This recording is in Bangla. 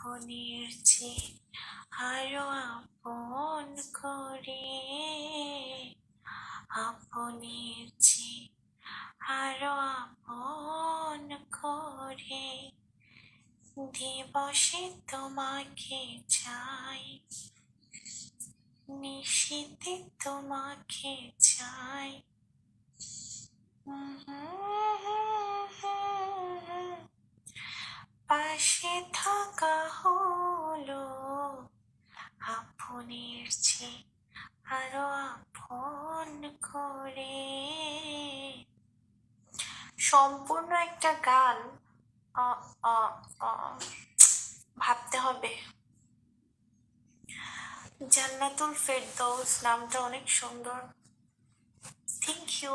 আপনের যে আরও আপন করে। আপনের যে আরও আপন করে। দিবসে তোমাকে চাই, নিশীতে তোমাকে চাই। আপনের চেয়ে আরও আপন করে। সম্পূর্ণ একটা গান ভাবতে হবে। জান্নাতুল ফেরদৌস, নামটা অনেক সুন্দর। Thank you